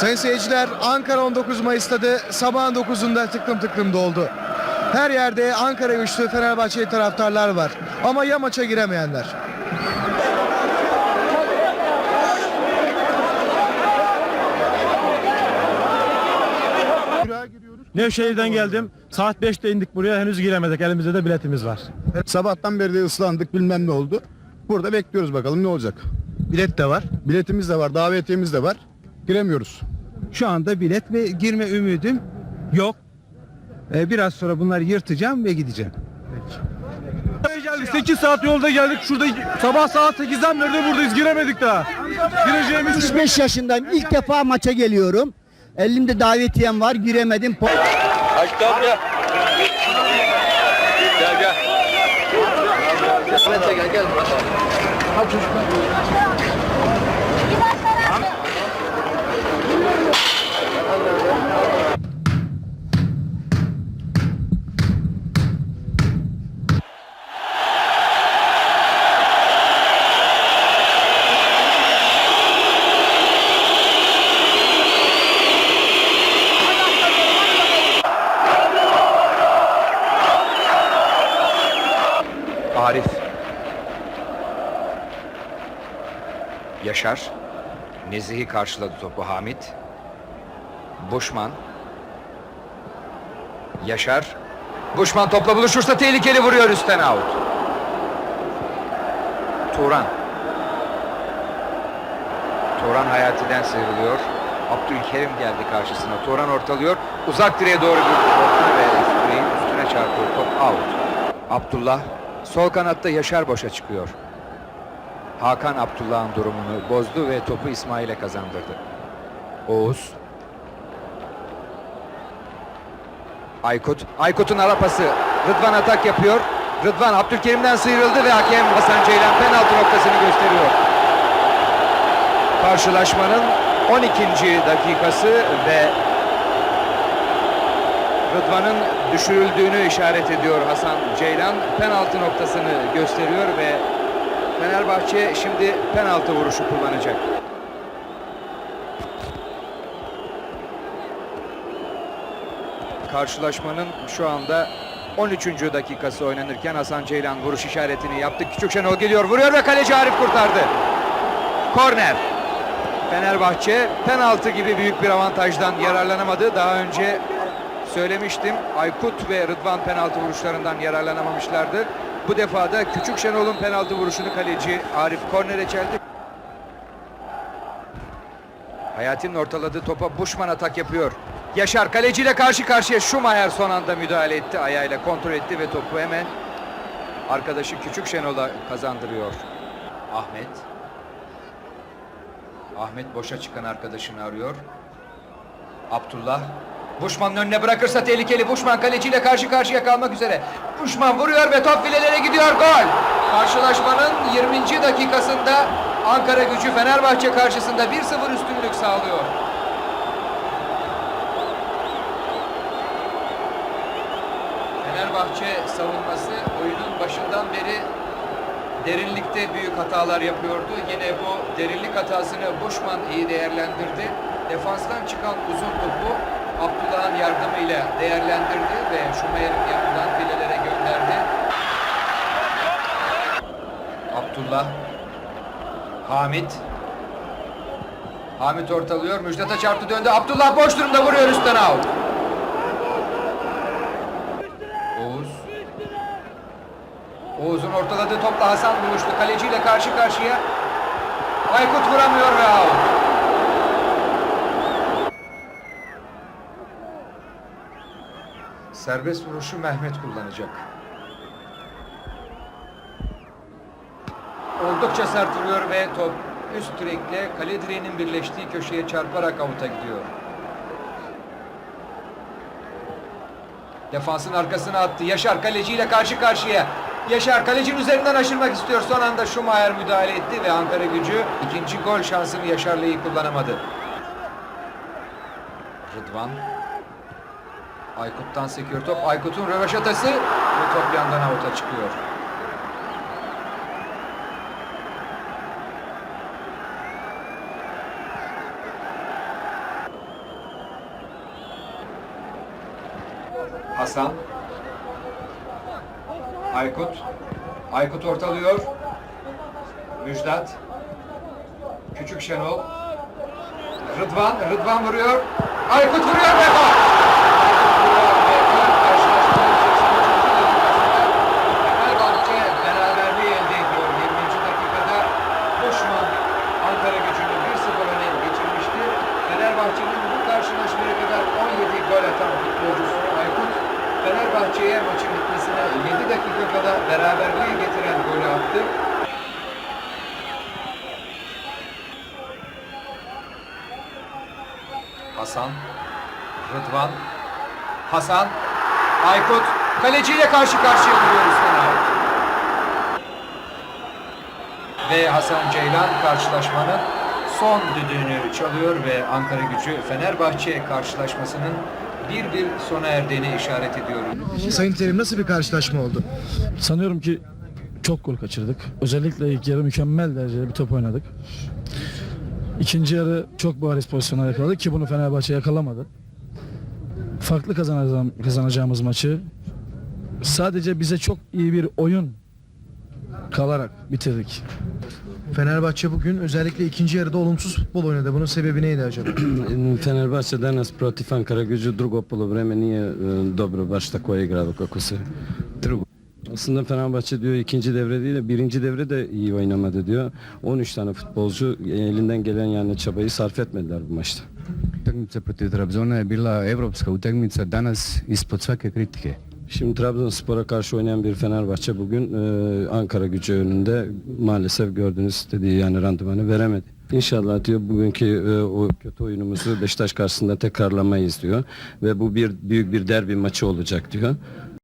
Sayın seyirciler Ankara 19 Mayıs stadı sabahın 9'unda tıklım tıklım doldu. Her yerde Ankara güçlü Fenerbahçe taraftarlar var. Ama ya maça giremeyenler. Nevşehir'den geldim. Saat 5'te indik buraya. Henüz giremedik. Elimizde de biletimiz var. Sabahtan beri de ıslandık bilmem ne oldu. Burada bekliyoruz bakalım ne olacak. Bilet de var. Biletimiz de var, davetiyemiz de var. Giremiyoruz. Şu anda bilet ve girme ümidim yok. Ee, biraz sonra bunları yırtacağım ve gideceğim. geldik. 8 saat yolda geldik. Şurada sabah saat 8'den beri de buradayız. Giremedik daha. Gireceğimiz 65 yaşındayım. İlk defa maça geliyorum. Elimde davetiyem var. Giremedim. Aşkım gel. Gel gel. Ahmet gel gel. Arif. Yaşar. Nezih'i karşıladı topu Hamit. Buşman. Yaşar. Buşman topla buluşursa tehlikeli vuruyor üstten out. Turan. Turan Hayati'den sıyrılıyor. Abdülkerim geldi karşısına. Turan ortalıyor. Uzak direğe doğru bir orta ve direğin üstüne çarpıyor. Top out. Abdullah sol kanatta Yaşar boşa çıkıyor. Hakan Abdullah'ın durumunu bozdu ve topu İsmail'e kazandırdı. Oğuz. Aykut. Aykut'un ara pası. Rıdvan atak yapıyor. Rıdvan Abdülkerim'den sıyrıldı ve hakem Hasan Ceylan penaltı noktasını gösteriyor. Karşılaşmanın 12. dakikası ve Rıdvan'ın düşürüldüğünü işaret ediyor Hasan Ceylan. Penaltı noktasını gösteriyor ve Fenerbahçe şimdi penaltı vuruşu kullanacak. Karşılaşmanın şu anda 13. dakikası oynanırken Hasan Ceylan vuruş işaretini yaptı. Küçük Şenol geliyor, vuruyor ve kaleci Arif kurtardı. Korner. Fenerbahçe penaltı gibi büyük bir avantajdan yararlanamadı. Daha önce söylemiştim. Aykut ve Rıdvan penaltı vuruşlarından yararlanamamışlardı. Bu defa da Küçük Şenol'un penaltı vuruşunu kaleci Arif kornere çeldi. Hayati'nin ortaladığı topa Buşman atak yapıyor. Yaşar kaleciyle karşı karşıya Schumacher son anda müdahale etti. Ayağıyla kontrol etti ve topu hemen arkadaşı Küçük Şenol'a kazandırıyor. Ahmet. Ahmet boşa çıkan arkadaşını arıyor. Abdullah. Buşman'ın önüne bırakırsa tehlikeli. Buşman kaleciyle karşı karşıya kalmak üzere. Buşman vuruyor ve top filelere gidiyor. Gol! Karşılaşmanın 20. dakikasında Ankara gücü Fenerbahçe karşısında 1-0 üstünlük sağlıyor. Fenerbahçe savunması oyunun başından beri derinlikte büyük hatalar yapıyordu. Yine bu derinlik hatasını Buşman iyi değerlendirdi. Defanstan çıkan uzun yardımıyla değerlendirdi ve Şumayer'in yanından filelere gönderdi. Abdullah Hamit Hamit ortalıyor. Müjdat'a çarptı döndü. Abdullah boş durumda vuruyor üstten out. Oğuz Oğuz'un ortaladığı topla Hasan buluştu. Kaleciyle karşı karşıya. Aykut vuramıyor ve out. Serbest vuruşu Mehmet kullanacak. Oldukça sert vuruyor ve top üst direkle kale direğinin birleştiği köşeye çarparak avuta gidiyor. Defansın arkasına attı. Yaşar kaleciyle karşı karşıya. Yaşar kalecinin üzerinden aşırmak istiyor. Son anda Schumacher müdahale etti ve Ankara gücü ikinci gol şansını Yaşar'la iyi kullanamadı. Rıdvan. Aykut'tan sekiyor top. Aykut'un röveşatası ve top yandan avuta çıkıyor. Hasan. Aykut. Aykut ortalıyor. Müjdat. Küçük Şenol. Rıdvan. Rıdvan vuruyor. Aykut vuruyor ve. Fenerbahçe'ye maçın bitmesine 7 dakika kala beraberliği getiren golü attı. Hasan, Rıdvan, Hasan, Aykut, kaleciyle karşı karşıya duruyoruz. Ve Hasan Ceylan karşılaşmanın son düdüğünü çalıyor ve Ankara gücü Fenerbahçe karşılaşmasının bir bir sona erdiğini işaret ediyor. Sayın Terim nasıl bir karşılaşma oldu? Sanıyorum ki çok gol kaçırdık. Özellikle ilk yarı mükemmel derecede bir top oynadık. İkinci yarı çok bariz pozisyonlar yakaladık ki bunu Fenerbahçe yakalamadı. Farklı kazanacağım, kazanacağımız maçı sadece bize çok iyi bir oyun kalarak bitirdik. Fenerbahçe bugün özellikle ikinci yarıda olumsuz futbol oynadı. Bunun sebebi neydi acaba? Fenerbahče danas protiv Ankara Gücü drugo polovreme nije e, dobro baš tako igralo kako se drugo. Aslında Fenerbahçe diyor ikinci devre değil de birinci devre de iyi oynamadı diyor. 13 tane futbolcu elinden gelen yani çabayı sarf etmediler bu maçta. Utakmica protiv Trabzona je bila evropska utakmica, danas ispod svake kritike. Şimdi Trabzonspor'a karşı oynayan bir Fenerbahçe bugün e, Ankara gücü önünde maalesef gördüğünüz dediği yani randımanı veremedi. İnşallah diyor bugünkü e, o kötü oyunumuzu Beşiktaş karşısında tekrarlamayız diyor ve bu bir büyük bir derbi maçı olacak diyor.